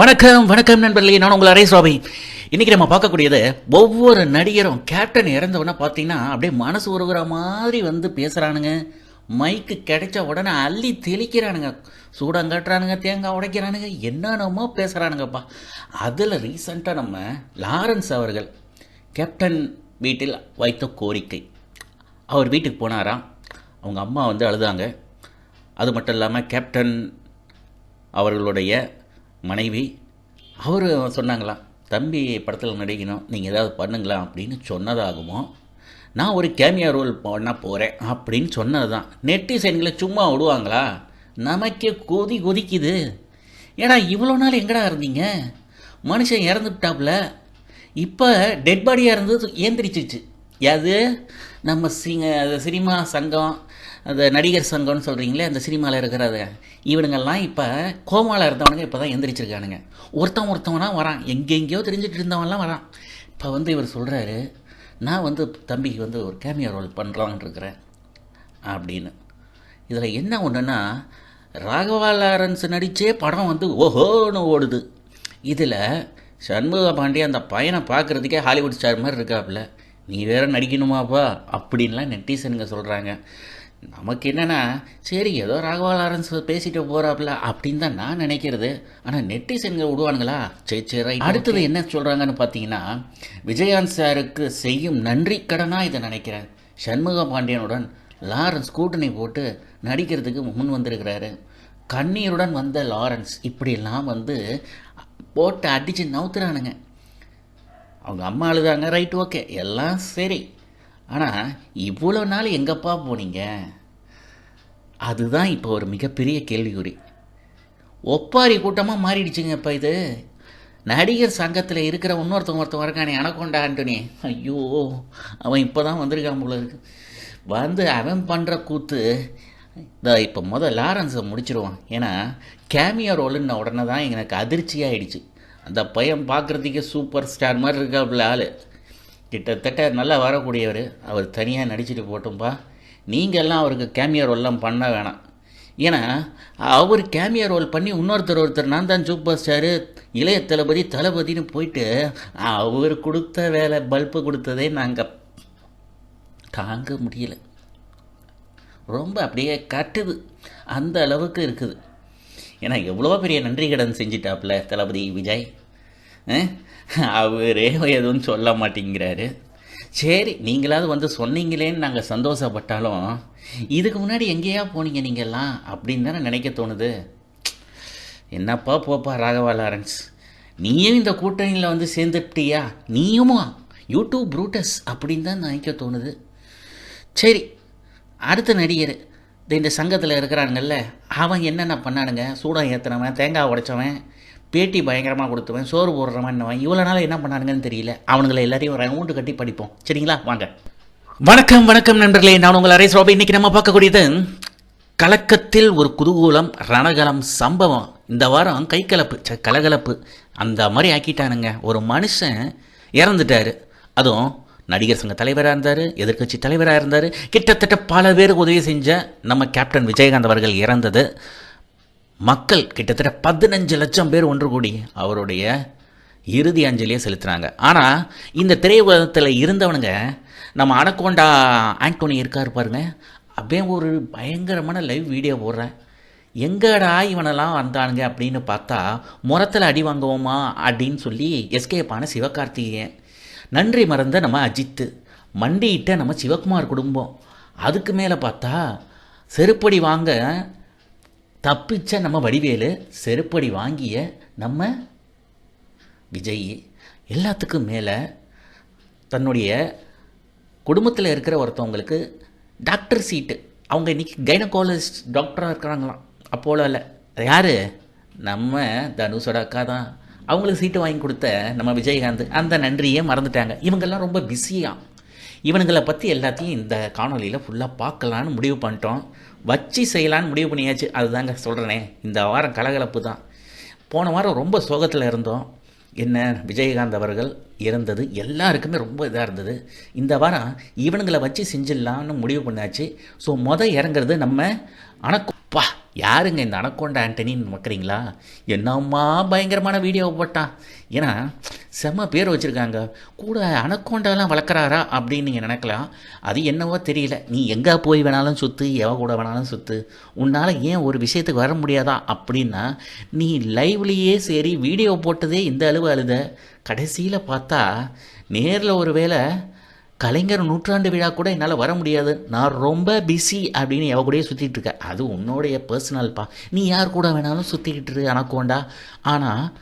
வணக்கம் வணக்கம் நண்பர்களே. நான் உங்கள் அரே சுவாமி. இன்னைக்கு நம்ம பார்க்கக்கூடியது ஒவ்வொரு நடிகரும் கேப்டன் இறந்தவொடனே பார்த்தீங்கன்னா அப்படியே மனசு உருகிற மாதிரி வந்து பேசுகிறானுங்க மைக்கு கிடைச்ச உடனே அள்ளி தெளிக்கிறானுங்க. சூடம் கட்டுறானுங்க தேங்காய் உடைக்கிறானுங்க என்னென்னமோ பேசுகிறானுங்கப்பா அதில் ரீசண்டாக நம்ம லாரன்ஸ் அவர்கள் கேப்டன் வீட்டில் வைத்த கோரிக்கை. அவர் வீட்டுக்கு போனாராம். அவங்க அம்மா வந்து அழுதாங்க. அது மட்டும் இல்லாமல் கேப்டன் அவர்களுடைய மனைவி அவர் சொன்னாங்களாம் தம்பி படத்தில் நடிக்கணும். நீங்கள் ஏதாவது பண்ணுங்களா அப்படின்னு சொன்னதாகுமோ நான் ஒரு கேமியா ரோல் பண்ண போகிறேன் அப்படின்னு சொன்னது தான் நெட்டிசன்களை சும்மா விடுவாங்களா? நமக்கே கொதி கொதிக்குது. ஏன்னா இவ்வளோ நாள் எங்கடா இருந்தீங்க? மனுஷன் இறந்துட்டாப்புல இப்போ டெட் பாடியாக இருந்தது ஏந்திரிச்சிச்சு. அது நம்ம சிங்க சினிமா சங்கம் அந்த நடிகர் சங்கம்னு சொல்கிறீங்களே அந்த சினிமாவில் இருக்கிறது இவனுங்கெல்லாம் இப்போ கோமாவில் இருந்தவனுங்க இப்போ தான் எந்திரிச்சிருக்கானுங்க. ஒருத்தன் ஒருத்தவனாக வரான். எங்கெங்கேயோ தெரிஞ்சுட்டு இருந்தவன்லாம் வரான். இப்போ வந்து இவர் சொல்கிறாரு நான் வந்து தம்பிக்கு வந்து ஒரு கேமியா ரோல் பண்ணுறான்னு இருக்கிறேன் அப்படின்னு. இதில் என்ன ஒன்றுன்னா ராகவா லாரன்ஸ் நடித்தே படம் வந்து ஓஹோன்னு ஓடுது. இதில் சண்முக பாண்டி அந்த பையனை பார்க்குறதுக்கே ஹாலிவுட் ஸ்டார் மாதிரி இருக்காப்புல நீ வேற நடிக்கணுமாப்பா? அப்படின்லாம் நெட்டிசனுங்க சொல்கிறாங்க நமக்கு என்னென்னா சரி ஏதோ ராகவா லாரன்ஸ் பேசிட்டு போகிறாப்புல அப்படின்னு தான் நான் நினைக்கிறது. ஆனால் நெட்டிசன்கள் விடுவானுங்களா? சரி சரி அடுத்தது என்ன சொல்கிறாங்கன்னு பார்த்தீங்கன்னா விஜயகாந்த் சாருக்கு செய்யும் நன்றி கடனாக இதை நினைக்கிறேன். சண்முக பாண்டியனுடன் லாரன்ஸ் கூட்டணி போட்டு நடிக்கிறதுக்கு முன் வந்திருக்கிறாரு. கண்ணீருடன் வந்த லாரன்ஸ் இப்படியெல்லாம் வந்து போட்டு அடித்து நவுத்துறானுங்க. அவங்க அம்மா அழுதாங்க ரைட் ஓகே. எல்லாம் சரி. ஆனால் இவ்வளோ நாள் எங்கப்பா போனீங்க? அதுதான் இப்போ ஒரு மிகப்பெரிய கேள்விக்குறி. ஒப்பாரி கூட்டமாக மாறிடுச்சுங்க இப்போ இது. நடிகர் சங்கத்தில் இருக்கிற இன்னொருத்தவங்க ஒருத்தவங்க இருக்கானே அனகொண்டா ஆண்டனி. ஐயோ அவன் இப்போ தான் வந்திருக்கான் போல இருக்கு. வந்து அவன் பண்ணுற கூத்து இந்த இப்போ முதல் லாரன்ஸை முடிச்சிருவான். ஏன்னா கேமியா ரோலுன்ன உடனே தான் எனக்கு அதிர்ச்சியாகிடுச்சு அந்த பையன் பார்க்குறதுக்கே சூப்பர் ஸ்டார் மாதிரி இருக்காப்புல ஆள். கிட்டத்தட்ட நல்லா வரக்கூடியவர். அவர் தனியாக நடிச்சுட்டு போட்டும்பா. நீங்கள்லாம் அவருக்கு கேமியா ரோல்லாம் பண்ண வேணாம். ஏன்னா அவர் கேமியா ரோல் பண்ணி இன்னொருத்தர் ஒருத்தர் நான் தான் சூப்பர் ஸ்டாரு இளைய தளபதி தளபதினு போயிட்டு அவர் கொடுத்த வேலை பல்பு கொடுத்ததே நாங்கள் தாங்க முடியல. ரொம்ப அப்படியே கட்டுது. அந்த அளவுக்கு இருக்குது. ஏன்னா எவ்வளோ பெரிய நன்றி கடன் செஞ்சிட்டாப்புல தளபதி விஜய். அவரே எதுவும் சொல்ல மாட்டேங்கிறாரு. சரி நீங்களாவது வந்து சொன்னீங்களேன்னு நாங்கள் சந்தோஷப்பட்டாலும் இதுக்கு முன்னாடி எங்கேயா போனீங்க நீங்கள்லாம் அப்படின்னு தானே நினைக்க தோணுது. என்னப்பா போப்பா ராகவா லாரன்ஸ் நீயும் இந்த கூட்டணியில் வந்து சேர்ந்துட்டியா? நீயுமா? யூடியூப் ப்ரூட்டஸ் அப்படின்னு தான் நினைக்க தோணுது. சரி அடுத்த நடிகர் இந்த சங்கத்தில் இருக்கிறாங்கல்ல அவன் என்னென்ன பண்ணானுங்க? சூடம் ஏற்றுனவன் தேங்காய் உடைச்சவன் பேட்டி பயங்கரமாக கொடுத்துவேன் சோறு போடுறவன் இவ்வளோ நாள் என்ன பண்ணானுங்கன்னு தெரியல. அவனுங்களை எல்லாரையும் ரவுண்டு கட்டி படிப்போம். சரிங்களா? வாங்க. வணக்கம் வணக்கம் நண்பர்களே. நான் உங்கள் அரே சோபை இன்னைக்கு நம்ம பார்க்கக்கூடியது கலக்கத்தில் ஒரு குதூகூலம் ரணகலம் சம்பவம். இந்த வாரம் கைக்கலப்பு ச கலகலப்பு. அந்த மாதிரி ஆக்கிட்டானுங்க. ஒரு மனுஷன் இறந்துட்டாரு. அதுவும் நடிகர் சங்க தலைவராக இருந்தார் எதிர்க்கட்சி தலைவராக இருந்தார். கிட்டத்தட்ட பல பேருக்கு உதவி செஞ்ச நம்ம கேப்டன் விஜயகாந்த் அவர்கள் இறந்தது. மக்கள் கிட்டத்தட்ட பதினஞ்சு லட்சம் பேர் ஒன்று கூடி அவருடைய இறுதி அஞ்சலியை செலுத்துகிறாங்க ஆனால் இந்த திரையுலகத்தில் இருந்தவனுங்க நம்ம அனக்கோண்டா ஆண்டோனி இருக்கார் பாருங்க. அப்படியே ஒரு பயங்கரமான லைவ் வீடியோ போடுறேன். எங்கடா இவனெல்லாம் வந்தானுங்க அப்படின்னு பார்த்தா முரத்தில் அடி வாங்குவோமா அப்படின்னு சொல்லி எஸ்கேப்பான சிவகார்த்திகேயன். நன்றி மறந்த நம்ம அஜித்து மண்டியிட்ட நம்ம சிவகுமார் குடும்பம். அதுக்கு மேலே பார்த்தா செருப்படி வாங்க தப்பிச்ச நம்ம வடிவேலு செருப்படி வாங்கிய நம்ம விஜய் எல்லாத்துக்கும் மேலே தன்னுடைய குடும்பத்தில் இருக்கிற ஒருத்தவங்களுக்கு டாக்டர் சீட்டு. அவங்க இன்றைக்கி கைனகாலஜிஸ்ட் டாக்டராக இருக்கிறாங்களாம். அப்போல யார்? நம்ம தனுஷோட அக்கா தான். அவங்களுக்கு சீட்டு வாங்கி கொடுத்த நம்ம விஜயகாந்த். அந்த நன்றியே மறந்துட்டாங்க. இவங்கெல்லாம் ரொம்ப பிஸியாக இவனுங்களை பற்றி எல்லாத்தையும் இந்த காணொலியில் ஃபுல்லாக பார்க்கலான்னு முடிவு பண்ணிட்டோம். வச்சு செய்யலான்னு முடிவு பண்ணியாச்சு. அதுதாங்க சொல்கிறேனே இந்த வாரம் கலகலப்பு தான் போன வாரம் ரொம்ப சோகத்தில் இருந்தோம். என்ன விஜயகாந்த் அவர்கள் இறந்தது எல்லாருக்குமே ரொம்ப இதாக இருந்தது. இந்த வாரம் இவனுங்களை வச்சு செஞ்சிடலான்னு முடிவு பண்ணாச்சு ஸோ மொதல் இறங்குறது நம்ம அனக்கு யாருங்க இந்த அனக்கொண்ட ஆண்டனின்னு மக்கிறீங்களா என்னம்மா பயங்கரமான வீடியோ போட்டான் ஏன்னா செம்ம பேர் வச்சுருக்காங்க. கூட அனக்கொண்டாலாம் வளர்க்குறாரா அப்படின்னு நீங்கள் நினைக்கலாம். அது என்னவோ தெரியல. நீ எங்கே போய் வேணாலும் சுற்று எவ கூட வேணாலும் சுற்று உன்னால் ஏன் ஒரு விஷயத்துக்கு வர முடியாதா அப்படின்னா நீ லைவ்லேயே சரி வீடியோ போட்டதே இந்த அளவு அழுத. கடைசியில் பார்த்தா நேரில் ஒரு வேளை கலைஞர் நூற்றாண்டு விழா கூட என்னால் வர முடியாது. நான் ரொம்ப பிஸி அப்படின்னு எவ கூடயே சுற்றிட்டு இருக்க. அது உன்னோடைய பர்சனல்ப்பா நீ யார் கூட வேணாலும் சுற்றிக்கிட்டு இரு அனக்கோண்டா. ஆனால்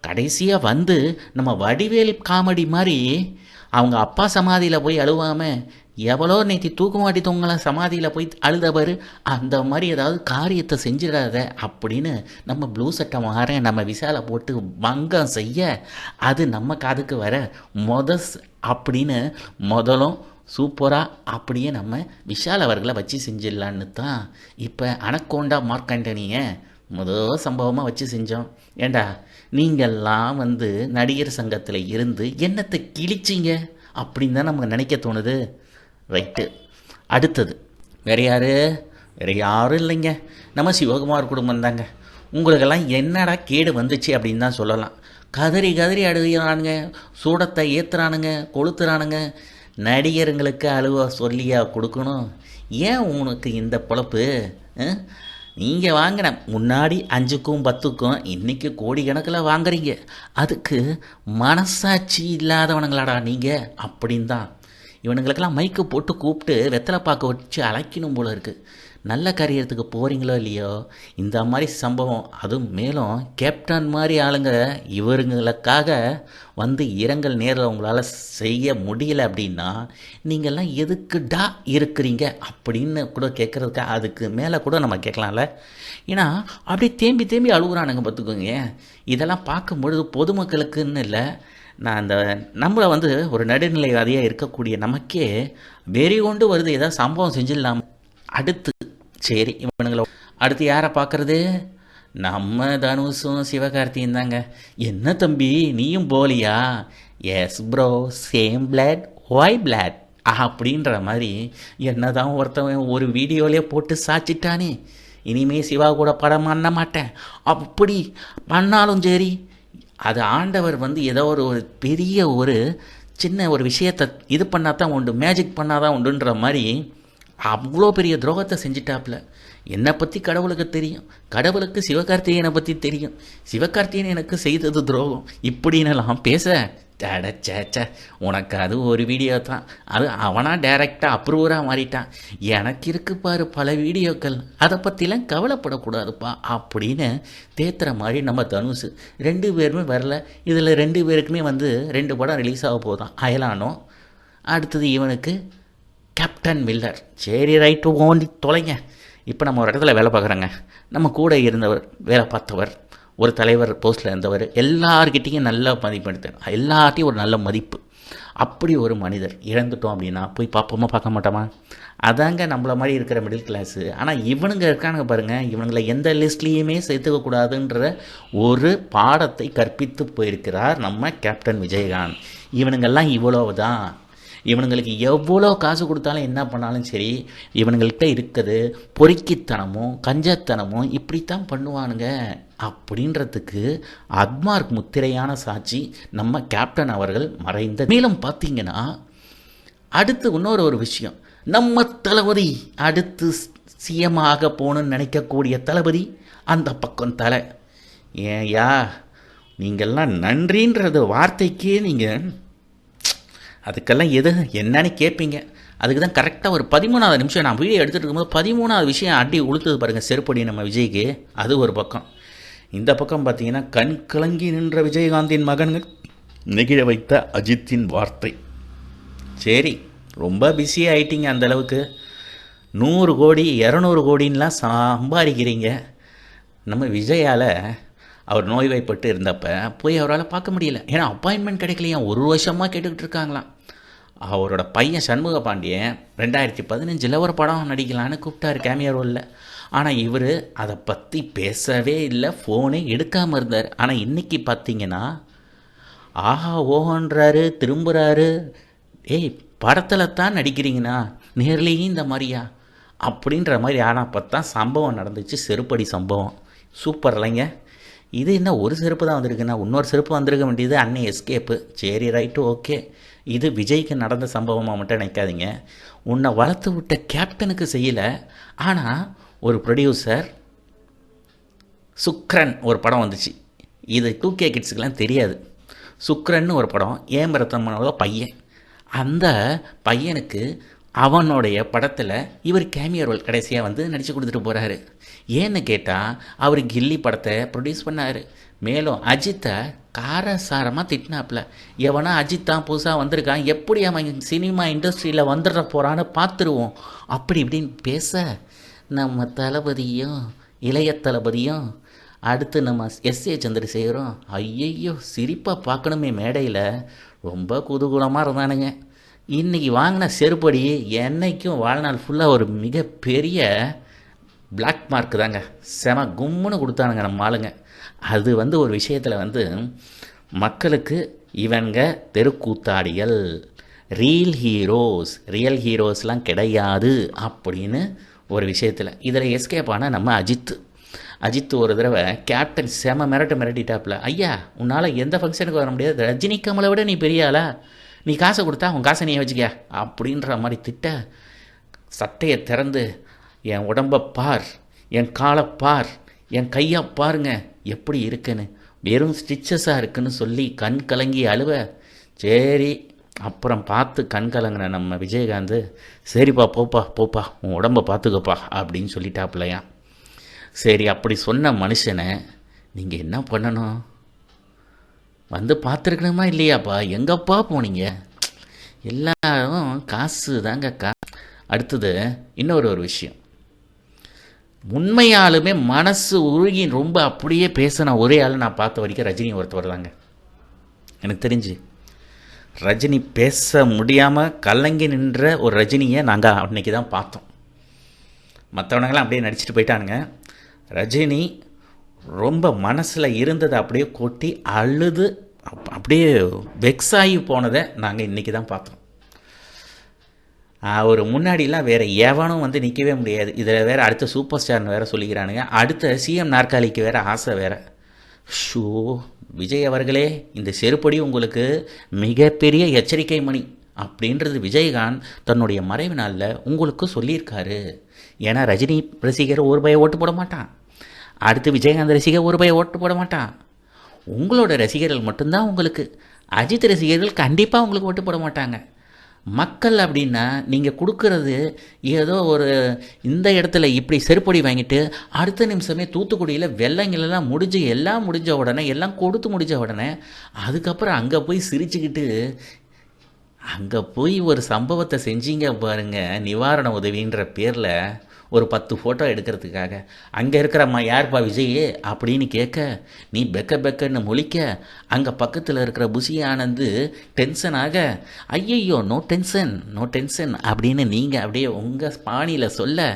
கடைசியாக வந்து நம்ம வடிவேல் காமெடி மாதிரி அவங்க அப்பா சமாதியில் போய் அழுவாமல் எவ்வளோ நேற்று தூக்குமாட்டி சமாதியில் போய் அழுதவர் அந்த மாதிரி ஏதாவது காரியத்தை செஞ்சிடாத அப்படின்னு நம்ம ப்ளூ சட்டை மாற நம்ம விசாலை போட்டு வங்கம் செய்ய அது நம்ம காதுக்கு வர மொத அப்படின்னு முதலும் சூப்பராக அப்படியே நம்ம விஷால் அவர்களை வச்சு செஞ்சிடலான்னு தான் இப்போ அனக்கோண்டா மார்க்கண்டனியை முதல் சம்பவமாக வச்சு செஞ்சோம். ஏண்டா நீங்கள்லாம் வந்து நடிகர் சங்கத்தில் இருந்து என்னத்தை கிழிச்சிங்க? அப்படின்னு தான் நமக்கு நினைக்க தோணுது. ரைட்டு. அடுத்தது. வேற யார்? வேறு யாரும் இல்லைங்க. நம்ம சிவகுமார் குடும்பம் தாங்க. உங்களுக்கெல்லாம் என்னடா கேடு வந்துச்சு அப்படின்னு தான் சொல்லலாம். கதறி கதறி அழுகிறானுங்க. சூடத்தை ஏற்றுறானுங்க கொளுத்துறானுங்க. நடிகருங்களுக்கு அழுவ சொல்லியா கொடுக்கணும்? ஏன் உனக்கு இந்த பொழப்பு? நீங்கள் வாங்கின முன்னாடி அஞ்சுக்கும் பத்துக்கும் இன்றைக்கி கோடிக்கணக்கில் வாங்குறீங்க. அதுக்கு மனசாட்சி இல்லாதவனுங்களாடா நீங்கள் அப்படின் தான் இவனுங்களுக்கெல்லாம் மைக்கு போட்டு கூப்பிட்டு வெத்தலை பாக்க வச்சு அழைக்கணும் போல இருக்குது நல்ல காரியத்துக்கு போகிறீங்களோ இல்லையோ? இந்த மாதிரி சம்பவம் அதுவும் மேலும் கேப்டன் மாதிரி ஆளுங்க இவருங்களுக்காக வந்து இரங்கல் நேரில் உங்களால் செய்ய முடியல அப்படின்னா நீங்கள்லாம் எதுக்குடா இருக்கிறீங்க அப்படின்னு கூட கேட்குறதுக்கு அதுக்கு மேலே கூட நம்ம கேட்கலாம்ல ஏன்னா அப்படியே தேம்பி தேம்பி அழுகுறானுங்க பார்த்துக்கோங்க. இதெல்லாம் பார்க்கும் பொழுது பொதுமக்களுக்குன்னு இல்லை நான் அந்த நம்மளை வந்து ஒரு நடுநிலைவாதியாக இருக்கக்கூடிய நமக்கே வெறி கொண்டு வருது. ஏதாவது சம்பவம் செஞ்சிடலாம். அடுத்து சரி இவனுங்களை அடுத்து யாரை பார்க்குறது? நம்ம தனுஷும் சிவகார்த்தியும் தாங்க. என்ன தம்பி நீயும் போலியா? Yes bro same blood why blood அப்படின்ற மாதிரி என்னதான் ஒருத்தவன் ஒரு வீடியோலே போட்டு சாச்சிட்டானே. இனிமே சிவா கூட படம் பண்ண மாட்டேன். அப்படி பண்ணாலும் சரி அது ஆண்டவர் வந்து ஏதோ ஒரு ஒரு பெரிய ஒரு சின்ன ஒரு விஷயத்தை இது பண்ணால் தான் உண்டு மேஜிக் பண்ணால் தான் உண்டுன்ற மாதிரி அவ்வளோ பெரிய துரோகத்தை செஞ்சிட்டாப்புல. என்னை பற்றி கடவுளுக்கு தெரியும். கடவுளுக்கு சிவகார்த்திகேயனை பற்றி தெரியும். சிவகார்த்திகேயன் எனக்கு செய்தது துரோகம். இப்படின்னெல்லாம் பேச அடச்சேச்சே உனக்கு அது ஒரு வீடியோ தான். அது அவனாக டைரெக்டாக அப்ரூவராக மாறிட்டான். எனக்கு இருக்கு பாரு பல வீடியோக்கள். அதை பற்றிலாம் கவலைப்படக்கூடாதுப்பா அப்படின்னு தேத்துற மாதிரி நம்ம தனுஷ் ரெண்டு பேருமே வரல. இதில் ரெண்டு பேருக்குமே வந்து ரெண்டு படம் ரிலீஸ் ஆக போதான் அயலானோ அடுத்தது இவனுக்கு கேப்டன் மில்லர் சரி ரைட்டு ஓண்டி தொலைங்க. இப்போ நம்ம ஒரு இடத்துல வேலை பார்க்குறோங்க. நம்ம கூட இருந்தவர் வேலை பார்த்தவர். ஒரு தலைவர் போஸ்ட்டில் இருந்தவர் எல்லார்கிட்டேயும் நல்ல மதிப்பெடுத்தார். எல்லார்ட்டையும் ஒரு நல்ல மதிப்பு. அப்படி ஒரு மனிதர் இழந்துட்டோம் அப்படின்னா போய் பார்ப்போமா பார்க்க மாட்டோமா? அதாங்க நம்மள மாதிரி இருக்கிற மிடில் கிளாஸு ஆனால் இவனுங்க இருக்கானுங்க பாருங்கள் இவனுங்களை எந்த லிஸ்ட்லேயுமே சேர்த்துக்க கூடாதுன்ற ஒரு பாடத்தை கற்பித்து போயிருக்கிறார் நம்ம கேப்டன் விஜயகாந்த். இவனுங்கெல்லாம் இவ்வளவு தான் இவனுங்களுக்கு எவ்வளோ காசு கொடுத்தாலும் என்ன பண்ணாலும் சரி இவனுங்கள்கிட்ட இருக்குது பொறுக்கித்தனமும் கஞ்சத்தனமும் இப்படித்தான் பண்ணுவானுங்க. அப்படின்றதுக்கு அத்மார்க் முத்திரையான சாட்சி நம்ம கேப்டன் அவர்கள் மறைந்த மேலும் பார்த்தீங்கன்னா அடுத்து இன்னொரு ஒரு விஷயம். நம்ம தளபதி அடுத்து சிஎம் போகணும்னு நினைக்கக்கூடிய தளபதி அந்த பக்கம் தலை. ஏன்யா நீங்கள்லாம் நன்றின்றது வார்த்தைக்கே நீங்கள் அதுக்கெல்லாம் எது என்னன்னு கேட்பீங்க. அதுக்கு தான் கரெக்டாக ஒரு பதிமூணாவது நிமிஷம் நான் வீடியோ எடுத்துகிட்டு இருக்கும்போது பதிமூணாவது விஷயம் அடி உளுத்துது பாருங்கள் செருப்படி நம்ம விஜய்க்கு. அது ஒரு பக்கம். இந்த பக்கம் பார்த்தீங்கன்னா கண் கலங்கி நின்ற விஜயகாந்தின் மகன்கள் நெகிழ வைத்த அஜித்தின் வார்த்தை. சரி ரொம்ப பிஸி ஆயிட்டீங்க அந்தளவுக்கு நூறு கோடி இரநூறு கோடின்லாம் சம்பாதிக்கிறீங்க. நம்ம விஜயால் அவர் நோய்வாய்ப்பட்டு இருந்தப்ப போய் அவரால் பார்க்க முடியல. ஏன்னா அப்பாயின்மெண்ட் கிடைக்கலையா? ஒரு வருஷமாக கேட்டுக்கிட்டு இருக்காங்களாம். அவரோட பையன் சண்முக பாண்டியன் ரெண்டாயிரத்தி பதினஞ்சில் ஒரு படம் நடிக்கலான்னு கூப்பிட்டாரு கேமியா ரோலில் ஆனால் இவர் அதை பற்றி பேசவே இல்லை ஃபோனே எடுக்காமல் இருந்தார். ஆனால் இன்றைக்கி பார்த்தீங்கன்னா ஆஹா ஓஹன்றாரு திரும்புகிறாரு ஏய் படத்தில் தான் நடிக்கிறீங்கண்ணா நேர்லேயும் இந்த மாதிரியா? அப்படின்ற மாதிரி ஆனால் பார்த்தா சம்பவம் நடந்துச்சு செருப்படி சம்பவம். சூப்பர் இல்லைங்க. இது என்ன ஒரு செருப்பு தான் வந்திருக்குண்ணா இன்னொரு செருப்பு வந்திருக்க வேண்டியது அன்னை எஸ்கேப்பு சரி ரைட்டு ஓகே இது விஜய்க்கு நடந்த சம்பவமாக மட்டும் நினைக்காதீங்க. உன்னை வளர்த்து விட்ட கேப்டனுக்கு செய்யலை. ஆனால் ஒரு ப்ரொடியூசர் சுக்ரன் ஒரு படம் வந்துச்சு. இது டூ கே கிட்ஸுக்கெலாம் தெரியாது. சுக்ரன்னு ஒரு படம் ஏம்பரத்தம்மனோட பையன். அந்த பையனுக்கு அவனுடைய படத்தில் இவர் கேமியோ ரோல் கடைசியாக வந்து நடித்து கொடுத்துட்டு போகிறாரு ஏன்னு கேட்டால் அவர் கில்லி படத்தை ப்ரொடியூஸ் பண்ணார். மேலும் அஜித்தை காரசாரமாக திட்டினாப்புல. எவனா அஜித் தான் புதுசாக வந்திருக்கான் எப்படி அவன் சினிமா இண்டஸ்ட்ரியில் வந்துட போகிறான்னு பார்த்துருவோம். அப்படி இப்படின்னு பேச நம்ம தளபதியும் இளைய தளபதியும் அடுத்து நம்ம எஸ் ஏ சந்திரசேகரும் ஐயையோ சிரிப்பாக பார்க்கணுமே மேடையில். ரொம்ப குதூகூலமாக இருந்தானுங்க. இன்றைக்கி வாங்கின செருப்படி என்னைக்கும் வாழ்நாள் ஃபுல்லாக ஒரு மிகப்பெரிய பிளாக் மார்க் தாங்க. செம கும்முன்னு கொடுத்தானுங்க நம்ம ஆளுங்க. அது வந்து ஒரு விஷயத்தில் வந்து மக்களுக்கு இவங்க தெருக்கூத்தாடிகள் ரீல் ஹீரோஸ் ரியல் ஹீரோஸ்லாம் கிடையாது அப்படின்னு ஒரு விஷயத்தில். இதில் எஸ்கேப் ஆனால் நம்ம அஜித் அஜித் ஒரு தடவை கேப்டன் செம மிரட்டு மிரட்டிட்டாப்புல. ஐயா உன்னால் எந்த ஃபங்க்ஷனுக்கு வர முடியாது. ரஜினி கமலை விட நீ பெரிய ஆளா? நீ காசை கொடுத்தா உன் காசை நீ வச்சுக்க அப்படின்ற மாதிரி திட்ட சட்டையை திறந்து என் உடம்பை பார். என் காலை பார். என் கையை பாருங்க. எப்படி இருக்குன்னு. வெறும் ஸ்டிச்சஸாக இருக்குன்னு சொல்லி கண் கலங்கி அழுவ. சரி அப்புறம் பார்த்து கண் கலங்கின நம்ம விஜயகாந்த் சரிப்பா போப்பா போப்பா உன் உடம்பை பார்த்துக்கப்பா அப்படின்னு சொல்லிட்டாப்புலையா? சரி அப்படி சொன்ன மனுஷனை நீங்கள் என்ன பண்ணணும்? வந்து பார்த்துருக்கணுமா இல்லையாப்பா? எங்கப்பா போனீங்க? எல்லாரும் காசு தாங்க கா. அடுத்தது இன்னொரு ஒரு விஷயம். உண்மையாலுமே மனசு உருகி ரொம்ப அப்படியே பேசின ஒரே ஆள் நான் பார்த்த வரைக்கும் ரஜினி ஒருத்தவர் தாங்க. எனக்கு தெரிஞ்சு. ரஜினி பேச முடியாமல் கலங்கி நின்ற ஒரு ரஜினியை நாங்கள் அன்னைக்கு தான் பார்த்தோம். மற்றவனங்களாம் அப்படியே நடிச்சிட்டு போயிட்டானுங்க. ரஜினி ரொம்ப மனசில் இருந்ததை அப்படியே கொட்டி அழுது அப்- அப்படியே வெக்ஸ் ஆகி போனதை நாங்கள் இன்றைக்கி தான் பார்த்தோம். அவர் முன்னாடிலாம் வேறு எவனும் வந்து நிற்கவே முடியாது. இதில் வேறு அடுத்த சூப்பர் ஸ்டார்னு வேறு சொல்லிக்கிறானுங்க. அடுத்த சிஎம் நாற்காலிக்கு வேறு ஆசை வேறு. ஷோ விஜய் அவர்களே இந்த செருப்படி உங்களுக்கு மிகப்பெரிய எச்சரிக்கை மணி அப்படின்றது விஜயகாந்த் தன்னுடைய மறைவு நாளில் உங்களுக்கு சொல்லியிருக்காரு. ஏன்னா ரஜினி ரசிகர் ஒரு பய ஓட்டு போட மாட்டான். அடுத்து விஜயகாந்த் ரசிகர் ஒரு பய ஓட்டு போட மாட்டான். உங்களோட ரசிகர்கள் மட்டும்தான் உங்களுக்கு. அஜித் ரசிகர்கள் கண்டிப்பாக உங்களுக்கு ஓட்டு போட மாட்டாங்க. மக்கள் அப்படின்னா நீங்கள் கொடுக்கறது ஏதோ ஒரு இந்த இடத்துல இப்படி செருப்படி வாங்கிட்டு அடுத்த நிமிஷமே தூத்துக்குடியில் வெள்ளங்களெல்லாம் முடிஞ்சு எல்லாம் முடிஞ்ச உடனே எல்லாம் கொடுத்து முடிஞ்ச உடனே அதுக்கப்புறம் அங்கே போய் சிரிச்சுக்கிட்டு அங்கே போய் ஒரு சம்பவத்தை செஞ்சீங்க பாருங்க நிவாரண உதவின்ற பேரில். ஒரு பத்து ஃபோட்டோ எடுக்கிறதுக்காக. அங்கே இருக்கிறம்மா யார்ப்பா விஜய்? அப்படின்னு கேட்க நீ பெக்க பெக்கன்னு முழிக்க அங்கே பக்கத்தில் இருக்கிற புசி ஆனந்து டென்ஷன் ஆக ஐயையோ நோ டென்ஷன் நோ டென்ஷன் அப்படின்னு நீங்கள் அப்படியே உங்கள் பாணியில் சொல்ல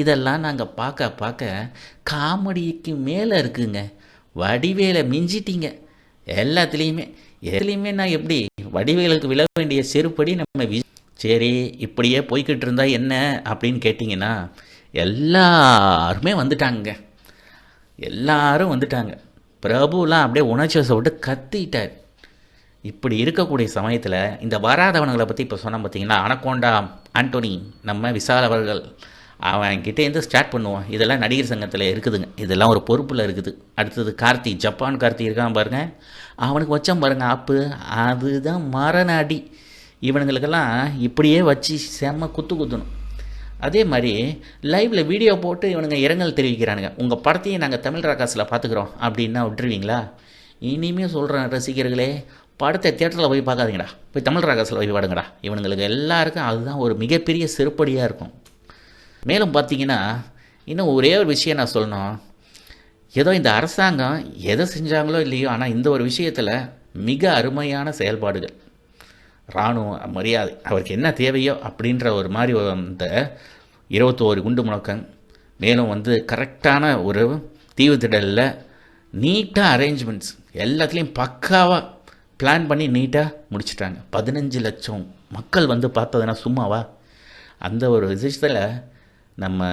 இதெல்லாம் நாங்கள் பார்க்க பார்க்க காமெடிக்கு மேலே இருக்குங்க. வடிவேலை மிஞ்சிட்டீங்க. எல்லாத்துலேயுமே எதுலேயுமே நான் எப்படி வடிவேலுக்கு விழ வேண்டிய செருப்படி நம்ம வி சரி இப்படியே போய்கிட்டு இருந்தால் என்ன? அப்படின்னு கேட்டிங்கன்னா எல்லாருமே வந்துட்டாங்க எல்லாரும் வந்துட்டாங்க. பிரபுலாம் அப்படியே உணர்ச்சி விட்டு கத்திட்டார். இப்படி இருக்கக்கூடிய சமயத்தில் இந்த வராதவனுங்களை பற்றி இப்போ சொன்ன பார்த்தீங்கன்னா அனக்கோண்டா ஆண்டோனி நம்ம விசால் அவர்கள் அவன் கிட்டேருந்து ஸ்டார்ட் பண்ணுவான் இதெல்லாம் நடிகர் சங்கத்தில் இருக்குதுங்க. இதெல்லாம் ஒரு பொறுப்பில் இருக்குது. அடுத்தது கார்த்தி ஜப்பான் கார்த்தி இருக்கான் பாருங்க. அவனுக்கு வச்சான் பாருங்க ஆப்பு. அதுதான் மரண இவனுங்களுக்கெல்லாம் இப்படியே வச்சு செம்ம குத்து குத்தணும். அதே மாதிரி லைவில் வீடியோ போட்டு இவனுங்க இரங்கல் தெரிவிக்கிறானுங்க. உங்கள் படத்தையும் நாங்கள் தமிழ் ராகாஸில் பார்த்துக்குறோம் அப்படின்னா விட்டுருவீங்களா? இனிமேல் சொல்கிறேன் ரசிகர்களே படத்தை தேட்டரில் போய் பார்க்காதீங்கடா. போய் தமிழ் ராகாஸில் போய் பாடுங்கடா. இவனுங்களுக்கு எல்லாருக்கும் அதுதான் ஒரு மிகப்பெரிய செருப்படியாக இருக்கும். மேலும் பார்த்தீங்கன்னா இன்னும் ஒரே ஒரு விஷயம் நான் சொல்லணும். ஏதோ இந்த அரசாங்கம் எதை செஞ்சாங்களோ இல்லையோ ஆனால் இந்த ஒரு விஷயத்தில் மிக அருமையான செயல்பாடுகள். இராணுவ மரியாதை. அவருக்கு என்ன தேவையோ அப்படின்ற ஒரு மாதிரி ஒரு அந்த இருபத்தோரு குண்டு முழக்கம். மேலும் வந்து கரெக்டான ஒரு தீவு திடலில் நீட்டாக அரேஞ்ச்மெண்ட்ஸ் எல்லாத்துலேயும் பக்காவாக பிளான் பண்ணி நீட்டாக முடிச்சிட்டாங்க. பதினஞ்சு லட்சம் மக்கள் வந்து பார்த்ததுன்னா சும்மாவா? அந்த ஒரு விஷயத்தில் நம்ம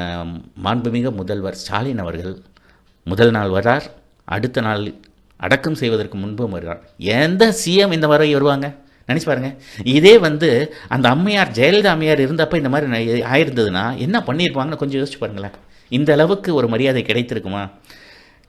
மாண்புமிக முதல்வர் ஸ்டாலின் அவர்கள் முதல் நாள் வரார் அடுத்த நாள் அடக்கம் செய்வதற்கு முன்பும் வருகிறார். எந்த சிஎம் இந்த வரை வருவாங்க? நினச்சி பாருங்க. இதே வந்து அந்த அம்மையார் ஜெயலலிதா அம்மையார் இருந்தப்போ இந்த மாதிரி ஆயிருந்ததுன்னா என்ன பண்ணியிருப்பாங்கன்னு கொஞ்சம் யோசிச்சு பாருங்களேன். இந்த அளவுக்கு ஒரு மரியாதை கிடைத்திருக்குமா?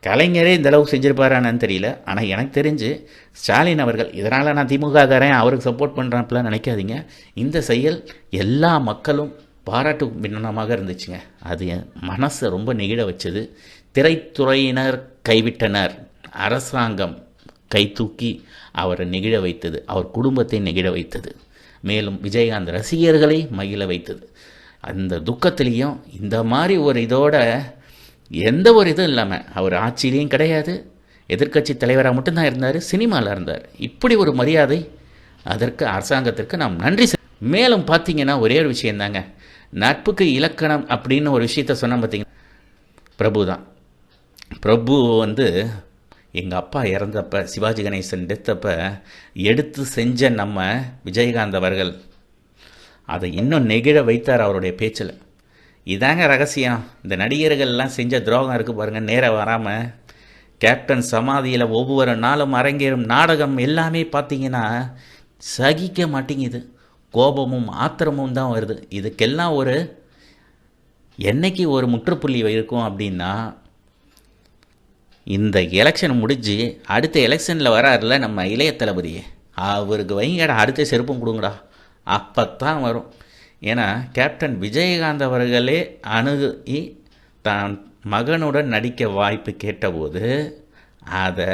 கலைஞரே இந்த அளவுக்கு செஞ்சிருப்பாரான்னு தெரியல. ஆனால் எனக்கு தெரிஞ்சு ஸ்டாலின் அவர்கள் இதனால் நான் திமுககாரன் அவருக்கு சப்போர்ட் பண்ணுறான்லாம் நினைக்காதீங்க. இந்த செயல் எல்லா மக்களும் பாராட்டு பின்னமாக இருந்துச்சுங்க. அது என் மனசை ரொம்ப நெகிழ வச்சது. திரைத்துறையினர் கைவிட்டனர். அரசாங்கம் கை தூக்கி அவரை நெகிழ வைத்தது. அவர் குடும்பத்தை நெகிழ வைத்தது. மேலும் விஜயகாந்த் ரசிகர்களை மகிழ வைத்தது. அந்த துக்கத்திலையும் இந்த மாதிரி ஒரு இதோட எந்த ஒரு இதுவும் இல்லாமல் அவர் ஆட்சியிலையும் கிடையாது. எதிர்க்கட்சி தலைவராக மட்டும்தான் இருந்தார் சினிமாவில் இருந்தார். இப்படி ஒரு மரியாதை அதற்கு அரசாங்கத்திற்கு நாம் நன்றி மேலும் பார்த்தீங்கன்னா ஒரே ஒரு விஷயந்தாங்க நட்புக்கு இலக்கணம் அப்படின்னு ஒரு விஷயத்த சொன்னால் பார்த்தீங்கன்னா பிரபு தான். பிரபு வந்து எங்கள் அப்பா இறந்தப்ப சிவாஜி கணேசன் டெத்தப்ப எடுத்து செஞ்ச நம்ம விஜயகாந்த் அவர்கள். அதை இன்னும் நெகிழ வைத்தார் அவருடைய பேச்சில். இதாங்க ரகசியம். இந்த நடிகர்கள்லாம் செஞ்ச துரோகம் இருக்குது பாருங்கள் நேராக வராமல் கேப்டன் சமாதியில் ஒவ்வொரு நாளும் அரங்கேறும் நாடகம் எல்லாமே பார்த்தீங்கன்னா சகிக்க மாட்டேங்குது. கோபமும் ஆத்திரமும் தான் வருது. இதுக்கெல்லாம் ஒரு என்னைக்கு ஒரு முற்றுப்புள்ளி இருக்கும் அப்படின்னா இந்த எலெக்ஷன் முடிஞ்சு அடுத்த எலெக்ஷனில் வராருல நம்ம இளைய தளபதி அவருக்கு வைங்கடா அடுத்த செருப்பும் கொடுங்கடா. அப்பத்தான் வரும். ஏன்னா கேப்டன் விஜயகாந்த் அவர்களே அணுகி தான் மகனுடன் நடிக்க வாய்ப்பு கேட்டபோது அதை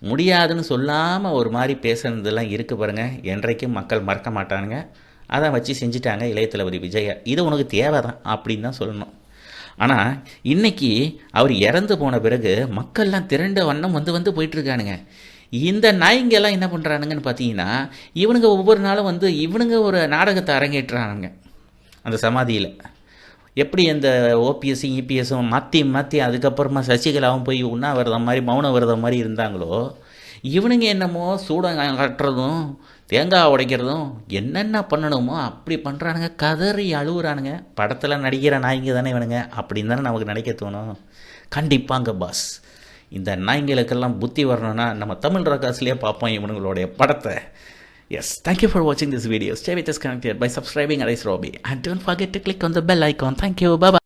முடியாதுன்னு சொல்லாமல் ஒரு மாதிரி பேசுனதெல்லாம் இருக்கு பாருங்க. என்றைக்கும் மக்கள் மறக்க மாட்டானுங்க. அதை வச்சு செஞ்சிட்டாங்க இளைய தளபதி விஜயா. இது உனக்கு தேவை தான் அப்படின்னு தான் சொல்லணும். ஆனால் இன்னைக்கு அவர் இறந்து போன பிறகு மக்கள்லாம் திரண்ட வண்ணம் வந்து வந்து போயிட்டுருக்கானுங்க. இந்த நாய்ங்கெல்லாம் என்ன பண்ணுறானுங்கன்னு பார்த்தீங்கன்னா இவனுங்க ஒவ்வொரு நாளும் வந்து இவனுங்க ஒரு நாடகத்தை அரங்கேற்றுறானுங்க அந்த சமாதியில். எப்படி இந்த ஓபிஎஸ்ஸும் இபிஎஸும் மாற்றி மாற்றி அதுக்கப்புறமா சசிகலாவும் போய் உண்ணாவிரதம் மாதிரி மௌன விரதம் மாதிரி இருந்தாங்களோ இவனுங்க என்னமோ சூடம் கட்டுறதும் தேங்காய் உடைக்கிறதும் என்னென்ன பண்ணணுமோ அப்படி பண்ணுறானுங்க கதறி அழுகுறானுங்க படத்தில் நடிக்கிற நாய்ங்க தானே இவனுங்க. அப்படின்னு தானே நமக்கு நினைக்க தோணும். கண்டிப்பாங்க பாஸ் இந்த நாய்ங்களுக்கெல்லாம் புத்தி வரணும்னா நம்ம தமிழ் ரகாஸ்லேயே பார்ப்போம் இவனுங்களுடைய படத்தை. எஸ் தேங்க்யூ ஃபார் வாட்சிங் this video stay with with by connected by Robbie and Robbie. And don't forget to click on the bell icon. Baba